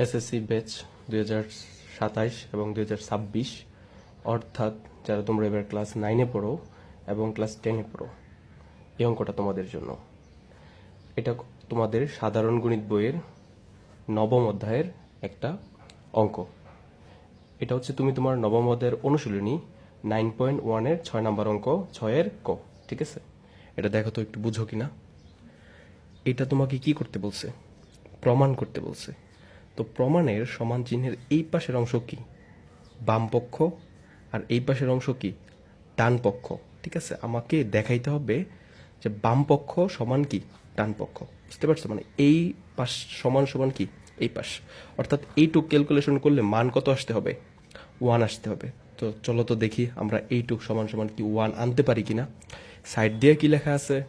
SSC batch দুই হাজার সাতাইশ এবং দুই হাজার ছাব্বিশ, অর্থাৎ যারা তোমরা এবার ক্লাস নাইনে পড়ো এবং ক্লাস টেনে পড়ো, এই অঙ্কটা তোমাদের জন্য। এটা তোমাদের সাধারণ গণিত বইয়ের নবম অধ্যায়ের একটা অঙ্ক। এটা হচ্ছে তুমি তোমার নবম অধ্যায়ের অনুশীলনী নাইন পয়েন্ট ওয়ানের ছয় নম্বর অঙ্ক, ছয়ের ক, ঠিক আছে? এটা দেখো তো একটু বুঝো কিনা। এটা তোমাকে কি করতে বলছে? প্রমাণ করতে বলছে। তো প্রমাণের সমান চিহ্নের এই পাশের অংশ কি? বাম পক্ষ আর এই পাশের অংশ কি? ডান পক্ষ। ঠিক আছে? আমাকে দেখাইতে হবে যে বাম পক্ষ সমান কি? ডান পক্ষ। বুঝতে পারছ? মানে এই পাশ সমান সমান কি? এই পাশ। অর্থাৎ এইটুক ক্যালকুলেশন করলে মান কত আসতে হবে? ওয়ান আসতে হবে। তো চলো তো দেখি আমরা এইটুক সমান সমান কি ওয়ান আনতে পারি কিনা। সাইড দিয়ে কি লেখা আছে?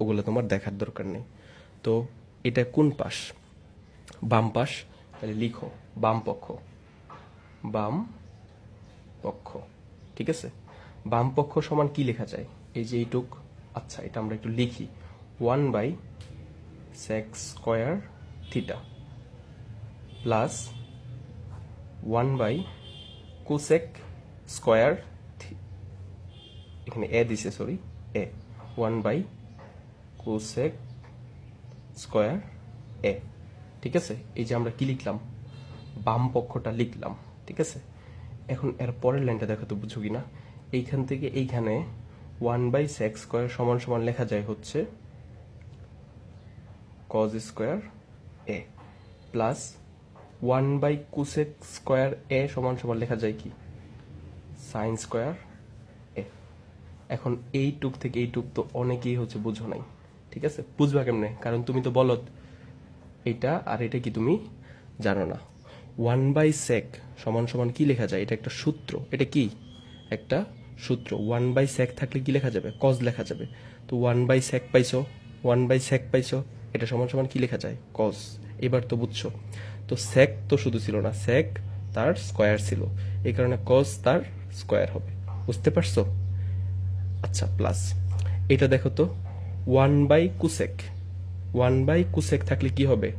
ওগুলো তোমার দেখার দরকার নেই। তো এটা কোন পাশ? বাম পাশ তাহলে লিখো, বাম পক্ষ। বাম পক্ষ, ঠিক আছে? বাম পক্ষ সমান কি লেখা যায়? এই যে এইটুক আচ্ছা এটা আমরা একটু লিখি। One by sec square theta plus one by cosec square এখানে এ দিছে sorry A. One by cosec square A. ঠিক আছে? এই যে আমরা কি লিখলাম? বাম পক্ষটা লিখলাম, ঠিক আছে? এখন এর পরের লাইনটা দেখো তো বুঝো কিনা। এইখান থেকে এইখানে ওয়ান বাই সেক্স স্কোয়ার সমান সমান লেখা যায় হচ্ছে cos square A plus one by cosec square A সমান সমান লেখা যায় কি? Sine square A. এখন এই টুক থেকে এই টুক তো অনেকেই হচ্ছে বুঝো নাই, ঠিক আছে? বুঝবা কেমনে? কারণ তুমি তো বলো এটা আর এটা কি তুমি? জানো না। ওয়ান বাই সেক সমান সমান কি লেখা যায়? এটা একটা সূত্র। এটা কি? একটা সূত্র। ওয়ান বাই সেক থাকলে কি লেখা যাবে? কজ লেখা যাবে। তো ওয়ান বাই সেক পাইছো? ওয়ান বাই সেক পাইছো? এটা সমান সমান কি লেখা যায়? কজ। এবার তো বুঝছ। তো সেক তো শুধু ছিল না, সেক তার স্কোয়ার ছিল। এই কারণে কজ তার স্কোয়ার হবে। বুঝতে পারছ? আচ্ছা প্লাস। এটা দেখো তো। One by cosec. One by cosec থাকলে কি হবে?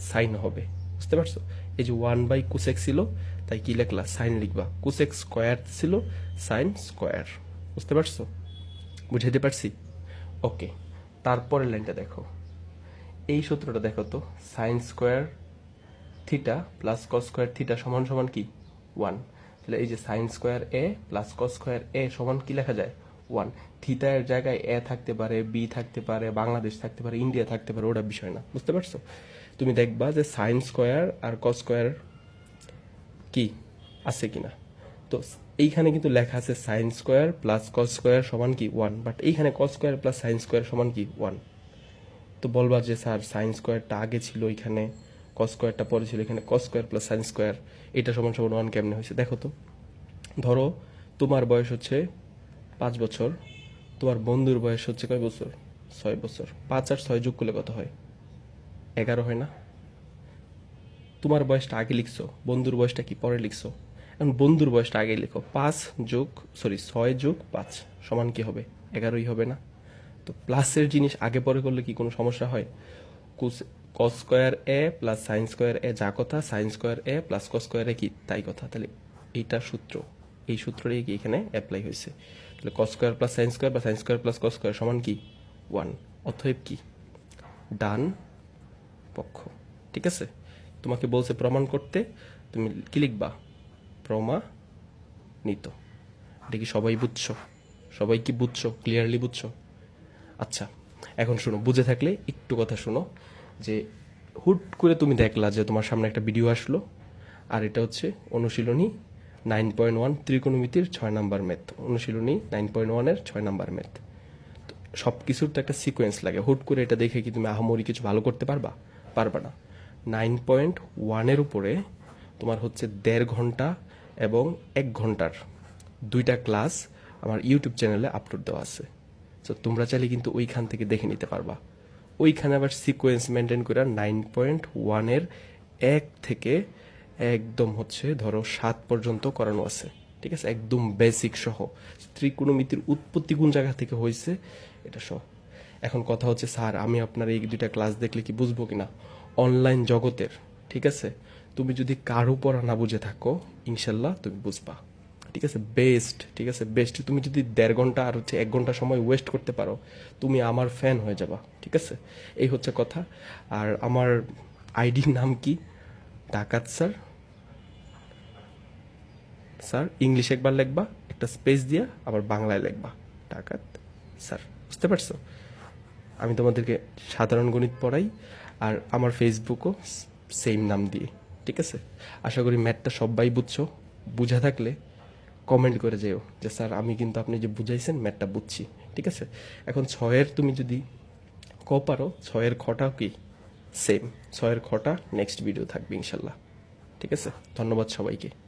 সাইন হবে। বুঝতে পারছ? এই যে ওয়ান বাই কুসেক ছিল, তাই কি লেখলা? সাইন লিখবা। কুসেক স্কোয়ার ছিল সাইন স্কোয়ার বুঝতে পারছ? বুঝাইতে পারছি? ওকে তারপরের লাইনটা দেখো। এই সূত্রটা দেখো তো sine square theta plus cos square theta সমান সমান কি? ওয়ান তাহলে এই যে sine square A plus cos square A সমান কি লেখা যায়? ওয়ান থিটা এর জায়গায় এ থাকতে পারে বি থাকতে পারে, বাংলাদেশ থাকতে পারে ইন্ডিয়া থাকতে পারে, ওটা বিষয় না। বুঝতে পারছ? তুমি দেখবা যে সাইন স্কোয়ার আর কস স্কোয়ার কি? আছে কিনা? তো এইখানে কিন্তু লেখা আছে sine square plus cos square সমান কি? ওয়ান বাট এইখানে cos square plus sine square সমান কি? ওয়ান তো বলবা যে, স্যার সাইন স্কোয়ারটা আগে ছিল এখানে কস স্কোয়ারটা পরে ছিল এখানে cos square plus sine square এটা সমান সমান ওয়ান কেমনে হয়েছে? দেখো তো, ধরো তোমার বয়স হচ্ছে পাঁচ বছর। তোমার বন্ধুর বয়স হচ্ছে কয় বছর? ছয় বছর। পাঁচ আর ছয় যোগ করলে কত হয়? এগারো হয় না? তোমার বয়সটা আগে লিখছো, বন্ধুর বয়সটা কি পরে লিখছো? এখন বন্ধুর বয়সটা আগে লিখো, পাঁচ যোগ সরি ছয় যোগ পাঁচ, সমান কি হবে? এগারোই হবে না? তো প্লাসের জিনিস আগে পরে করলে কি কোনো সমস্যা হয়? Cos square A plus sine square A যা কথা sine square A plus cos square A কি? তাই কথা। তাহলে এইটা সূত্র। এই সূত্রটাই কি এখানে অ্যাপ্লাই হয়েছে? তাহলে cos square plus sine square বা sine square plus cos square সমান কি? ওয়ান অতএব কি? ডান পক্ষ। ঠিক আছে? তোমাকে বলছে প্রমাণ করতে, তুমি কি লিখবা? প্রমাণিত। এটা কি সবাই বুঝছ? সবাই কি বুঝছ? ক্লিয়ারলি বুঝছ? আচ্ছা এখন শোনো, বুঝে থাকলে একটু কথা শোনো, যে হুট করে তুমি দেখলা যে তোমার সামনে একটা ভিডিও আসলো, আর এটা হচ্ছে অনুশীলনী নাইন পয়েন্ট ওয়ান ত্রিকোণমিতির ছয় নাম্বার ম্যাথ অনুশীলনী নাইন পয়েন্ট ওয়ানের ছয় নাম্বার ম্যাথ সব কিছুর তো একটা সিকোয়েন্স লাগে। হুট করে এটা দেখে কি তুমি আহামরি কিছু ভালো করতে পারবা? পারবা না। নাইন পয়েন্ট ওয়ানের উপরে তোমার হচ্ছে দেড় ঘণ্টা এবং এক ঘণ্টার দুইটা ক্লাস আমার ইউটিউব চ্যানেলে আপলোড দেওয়া আছে। তো তোমরা চাইলে কিন্তু ওইখান থেকে দেখে নিতে পারবা। ওইখানে আবার সিকোয়েন্স মেনটেন করে নাইন পয়েন্ট ওয়ানের এক থেকে একদম হচ্ছে ধরো সাত পর্যন্ত করানো আছে। ঠিক আছে? একদম বেসিক সহ। ত্রিকোণমিতির উৎপত্তি কোন জায়গা থেকে হয়েছে, এটা সহ। এখন কথা হচ্ছে, স্যার, আমি আপনার এই দুইটা ক্লাস দেখলে কি বুঝব কিনা? অনলাইন জগতের, ঠিক আছে? তুমি যদি কারও পড়া না বুঝে থাকো, ইনশাল্লাহ তুমি বুঝবা। ঠিক আছে? বেস্ট ঠিক আছে? বেস্ট তুমি যদি দেড় ঘণ্টা আর হচ্ছে এক ঘণ্টা সময় ওয়েস্ট করতে পারো, তুমি আমার ফ্যান হয়ে যাবা। ঠিক আছে? এই হচ্ছে কথা। আর আমার আইডির নাম কি? ডাকাত স্যার। স্যার, ইংলিশ একবার লিখবা, একটা স্পেস দিয়া আবার বাংলায় লিখবা। ডাকাত স্যার, বুঝতে পারছ? আমি তোমাদেরকে সাধারণ গণিত পড়াই, আর আমার ফেসবুকও সেম নাম দিয়ে, ঠিক আছে? আশা করি ম্যাথটা সবাই বুঝছ। বুঝা থাকলে কমেন্ট করে যেও যে, স্যার, আমি কিন্তু আপনি যে বুঝাইছেন, ম্যাথটা বুঝছি। ঠিক আছে? এখন ছয়ের তুমি যদি ক পারো, ছয়ের খটাও কি? সেম ছয়ের খটা নেক্সট ভিডিও থাকবে ইনশাল্লাহ। ঠিক আছে? ধন্যবাদ সবাইকে।